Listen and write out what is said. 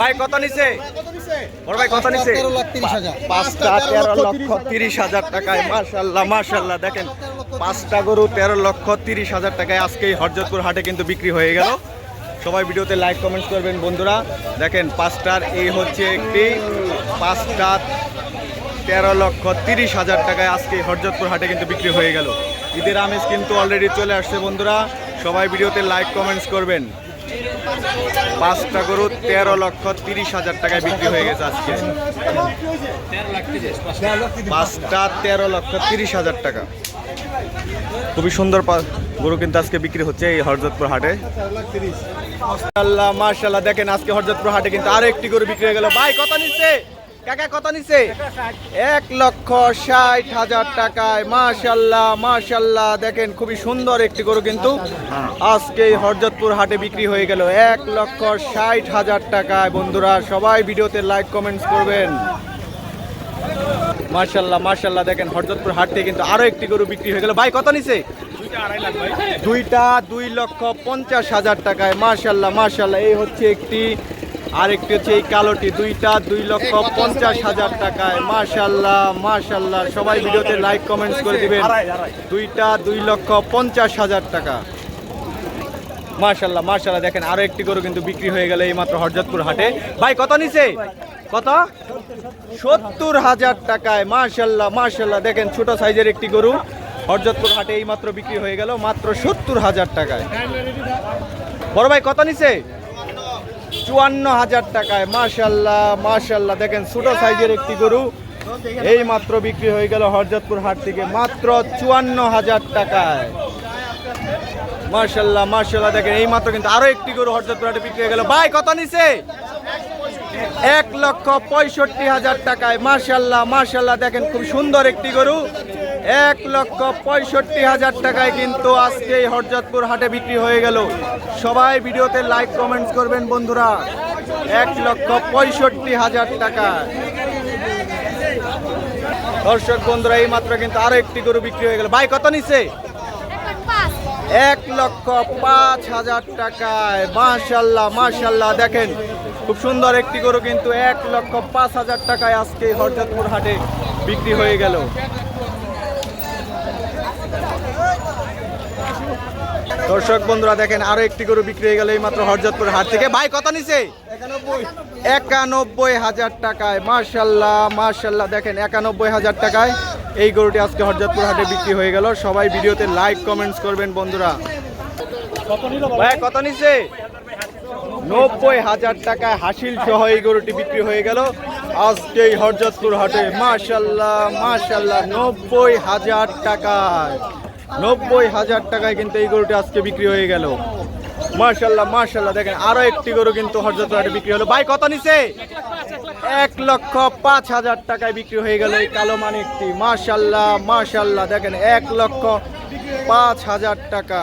ভাই কত নিছে? বড় ভাই কত নিছে? পাঁচটা তেরো লক্ষ তিরিশ হাজার টাকায় মার্শাল্লাহ মার্শাল্লাহ দেখেন পাঁচটা গরু তেরো লক্ষ তিরিশ হাজার টাকায় আজকে এই হরজতপুর হাটে কিন্তু বিক্রি হয়ে গেল। সবাই ভিডিওতে লাইক কমেন্টস করবেন বন্ধুরা। দেখেন পাঁচটার এই হচ্ছে একটি পাঁচটা তেরো লক্ষ তিরিশ হাজার টাকায় আজকে হরজতপুর হাটে কিন্তু বিক্রি হয়ে গেল। ঈদের আমেজ কিন্তু অলরেডি চলে আসছে বন্ধুরা। সবাই ভিডিওতে লাইক কমেন্টস করবেন। পাঁচটা গরু তেরো লক্ষ তিরিশ হাজার টাকায় বিক্রি হয়ে গেছে আজকে। পাঁচটা তেরো লক্ষ তিরিশ হাজার টাকা। খুবই সুন্দর গরু কিন্তু আজকে বিক্রি হচ্ছে এই হরজতপুর হাটে। মার্শাল্লাহ দেখেন আজকে হরজতপুর হাটে কিন্তু আরও একটি গরু বিক্রি হয়ে গেল। ভাই কথা নিচ্ছে? কাকা, কত নিচ্ছে এক লক্ষ ষাট হাজার টাকায়। মাশাল্লাহ মাশাল্লাহ। দেখেন, খুবই সুন্দর একটি গরু কিন্তু আজকে হরজতপুর হাটে বিক্রি হয়ে গেল। এক লক্ষ ষাট হাজার টাকায়। বন্ধুরা, সবাই ভিডিওতে লাইক, কমেন্টস করবেন। মার্শাল্লাহ মার্শাল্লাহ দেখেন, হরজতপুর হাট কিন্তু আরও একটি গরু বিক্রি হয়ে গেল। ভাই, কত নিছে? দুইটা, দুই লক্ষ পঞ্চাশ হাজার টাকায়। মার্শাল্লাহ মার্শাল্লাহ এই হচ্ছে একটি আরেকটি হচ্ছে এই কালোটি, দুইটা দুই লক্ষ পঞ্চাশ হাজার টাকায়। মার্শাল্লাহ মার্শাল্লাহ সবাই ভিডিওতে লাইক কমেন্টস করে দিবেন। দুইটা দুই লক্ষ পঞ্চাশ হাজার টাকা। মার্শাল্লাহ মার্শাল্লাহ দেখেন, আরও একটি গরু কিন্তু বিক্রি হয়ে গেল এই মাত্র হরজতপুর হাটে। ভাই, কত নিছে? কত? সত্তর হাজার টাকায়। মার্শাল্লাহ মার্শাল্লাহ দেখেন, ছোট সাইজের একটি গরু হরজতপুর হাটে এই মাত্র বিক্রি হয়ে গেল মাত্র সত্তর হাজার টাকায়। বড় ভাই, কত নিছে? চুয়ান্ন হাজার টাকায় মার্শাল্লাহ মার্শাল্লাহ দেখেন, ছোট সাইজের একটি গরু। এই মাত্র বিক্রি হয়ে গেল হরজতপুর হাট থেকে, মাত্র চুয়ান্ন হাজার টাকায়। মার্শাল্লাহ মার্শাল্লাহ দেখেন এই মাত্র কিন্তু আরও একটি গরু হরজতপুর হাটে বিক্রি হয়ে গেল। ভাই, কত নিছে? এক লক্ষ পঁয়ষট্টি হাজার টাকায় মার্শাল্লাহ মার্শাল্লাহ দেখেন, খুব সুন্দর একটি গরু। এক লক্ষ পঁয়ষট্টি হাজার টাকায় কিন্তু আজকে এই হরজতপুর হাটে বিক্রি হয়ে গেল। সবাই ভিডিওতে লাইক কমেন্টস করবেন বন্ধুরা। এক লক্ষ পঁয়ষট্টি হাজার টাকা। দর্শক বন্ধুরা, এই মাত্র কিন্তু আরও একটি গরু বিক্রি হয়ে গেল। ভাই, কত নিছে এক লক্ষ পাঁচ হাজার টাকায়। মাশাল্লাহ মাশাল্লাহ, দেখেন। খুব সুন্দর একটি গরু কিন্তু এক লক্ষ পাঁচ হাজার টাকায় আজকে হরজাতপুর হাটে বিক্রি হয়ে গেল। দর্শক বন্ধুরা, দেখেন, আরও একটি গরু বিক্রি হয়ে গেল এই মাত্র হরজতপুর হাট থেকে। ভাই, কত নিছে? একানব্বই হাজার টাকায়। মার্শাল্লাহ মার্শাল্লাহ দেখেন, একানব্বই হাজার টাকায় এই গরুটি আজকে হরজতপুর হাটে বিক্রি হয়ে গেল। সবাই ভিডিওতে লাইক, কমেন্টস করবেন বন্ধুরা। ভাই, কত নিছে? নব্বই হাজার টাকায় হাসিল সহ এই গরুটি বিক্রি হয়ে গেল। আজকে এই হরজতপুর হাটে মার্শাল্লাহ মার্শাল্লাহ নব্বই হাজার টাকায়। নব্বই হাজার টাকায় কিন্তু এই গরুটি আজকে বিক্রি হয়ে গেল। মার্শাল্লাহ মার্শাল্লাহ দেখেন, আরও একটি গরু কিন্তু হরজতপুর হাটে বিক্রি হলো। ভাই, কত নিছে? এক লক্ষ পাঁচ হাজার টাকায় বিক্রি হয়ে গেল এই কালো মানিকটি। মার্শাল্লাহ মার্শাল্লাহ দেখেন, এক লক্ষ পাঁচ হাজার টাকা।